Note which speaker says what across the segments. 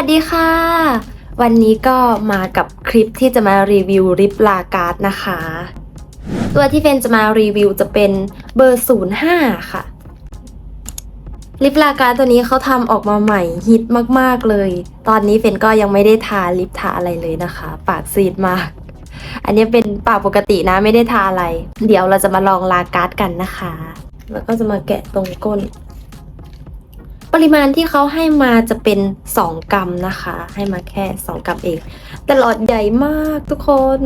Speaker 1: วัสดีค่ะ วันนี้ก็มากับคลิปที่จะมารีวิวริปลาการ์ดนะคะ ตัวที่เฟนจะมารีวิวจะเป็นเบอร์ 05 ค่ะ ลิปลาการ์ดตัวนี้เขาทำออกมาใหม่ฮิตมากๆเลย ตอนนี้เฟนก็ยังไม่ได้ทาลิปทาอะไรเลยนะคะ ปากซีดมาก อันนี้เป็นปากปกตินะไม่ได้ทาอะไร เดี๋ยวเราจะมาลองลาการ์ดกันนะคะ แล้วก็จะมาแกะตรงก้น ริมาณที่เขาให้มาจะเป็น 2 กรัมนะคะ ให้มาแค่ 2 กรัมเอง แต่หลอดใหญ่มากทุกคน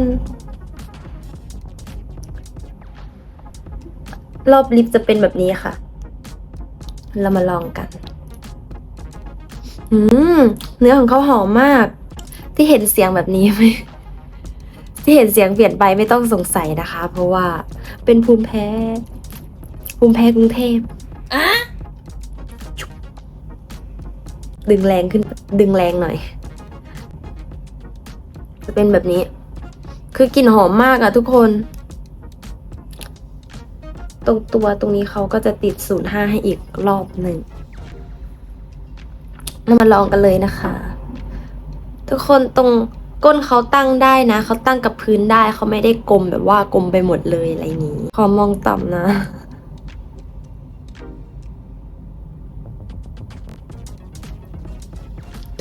Speaker 1: รอบลิปจะเป็นแบบนี้ค่ะ เรามาลองกัน อืม เนื้อของเขาหอมมาก ที่เห็นเสียงแบบนี้ไหมที่เห็นเสียงเปลี่ยนไปไม่ต้องสงสัยนะคะ เพราะว่าเป็นภูมิแพ้ ภูมิแพ้กรุงเทพอะ ดึงแรงขึ้น ดึงแรงหน่อย จะเป็นแบบนี้ คือกลิ่นหอมมากอะทุกคน ตรงตัวตรงนี้เขาก็จะติด05ให้อีกรอบหนึ่งเรามาลองกันเลยนะคะ ทุกคนตรงก้นเขาตั้งได้นะ เขาตั้งกับพื้นได้เขาไม่ได้กลมแบบว่ากลมไปหมดเลยอะไรอย่างนี้ ขอมองต่ำนะ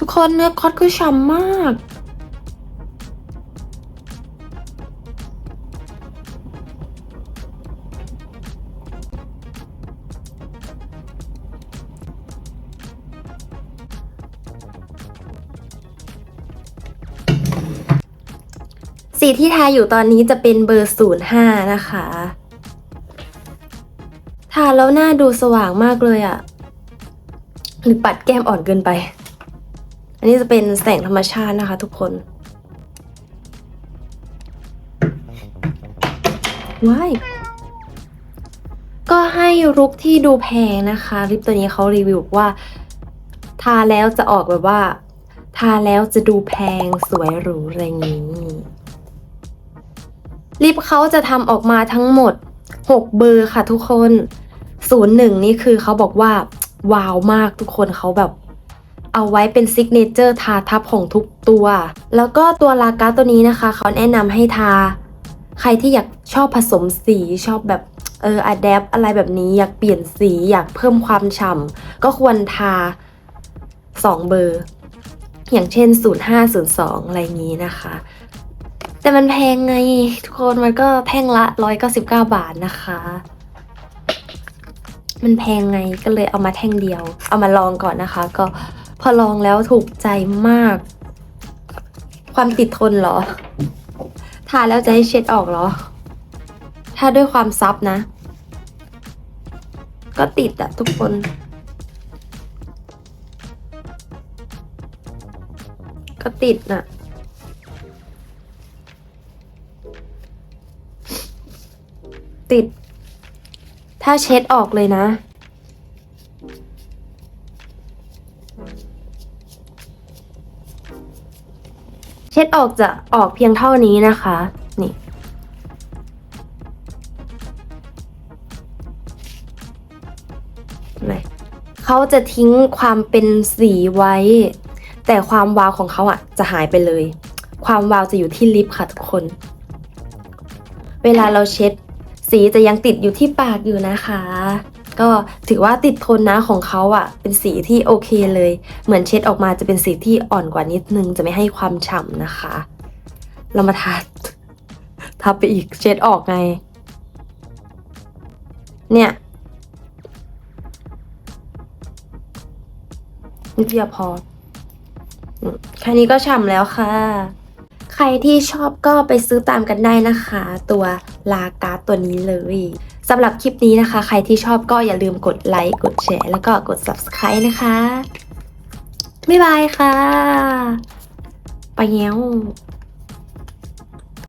Speaker 1: ทุกคนเนื้อคอสคือฉ่ำมาก สีที่ทาอยู่ตอนนี้จะเป็นเบอร์ 05 นะคะทาแล้วหน้าดูสว่างมากเลยอะหรือปัดแก้มอ่อนเกินไป อันนี้จะเป็นแสงธรรมชาตินะคะ ทุกคนว้ายก็ให้รุกที่ดูแพงนะคะลิปตัวนี้เขารีวิวว่า ทาแล้วจะออกแบบว่า ทาแล้วจะดูแพงสวยหรูอะไรอย่างนี้ลิปเขาจะทำออกมาทั้งหมด 6 เบอร์ค่ะทุกคน 01 นี่คือเขาบอกว่า ว้าวมากทุกคนเขาแบบ เอาไว้เป็นซิกเนเจอร์ทาทับของทุกตัว แล้วก็ตัวลาการ์ตัวนี้นะคะ เขาแนะนำให้ทา ใครที่อยากชอบผสมสีชอบแบบเอออะแดปอะไรแบบนี้อยากเปลี่ยนสีอยากเพิ่มความฉ่ำก็ควรทา 2 เบอร์ อย่างเช่น 05 02 อะไรอย่างนี้นะคะ แต่มันแพงไง ทุกคนมันก็แท่งละ 199 บาทนะคะ มันแพงไงก็เลยเอามาแท่งเดียว เอามาลองก่อนนะคะ ก็ พอลองแล้วถูกใจมาก ความติดทนเหรอ ทาแล้วจะให้เช็ดออกเหรอ ถ้าด้วยความซับนะ ก็ติดอะทุกคน ก็ติดน่ะติด ถ้าเช็ดออกเลยนะ เช็ดออกจะออกเพียงเท่านี้นะคะ นี่เขาจะทิ้งความเป็นสีไว้ แต่ความวาวของเขาอะ จะหายไปเลย ความวาวจะอยู่ที่ลิปค่ะทุกคน เวลาเราเช็ด สีจะยังติดอยู่ที่ปากอยู่นะคะ ก็ถือว่าติดทนนะของเขาอะ่ะ เป็นสีที่โอเคเลย เหมือนเช็ดออกมาจะเป็นสีที่อ่อนกว่านิดนึง จะไม่ให้ความฉ่ำนะคะ เรามาทาทาไปอีกเช็ดออกไง เนี่ยนิดเดียวพอ แค่นี้ก็ฉ่ำแล้วค่ะ ใครที่ชอบก็ไปซื้อตามกันได้นะคะ ตัวลาการ์ตัวนี้เลย สำหรับคลิปนี้นะคะ ใครที่ชอบก็อย่าลืมกดไลค์กดแชร์แล้วก็กด subscribe นะคะ บ๊ายบายค่ะ ไปแล้ว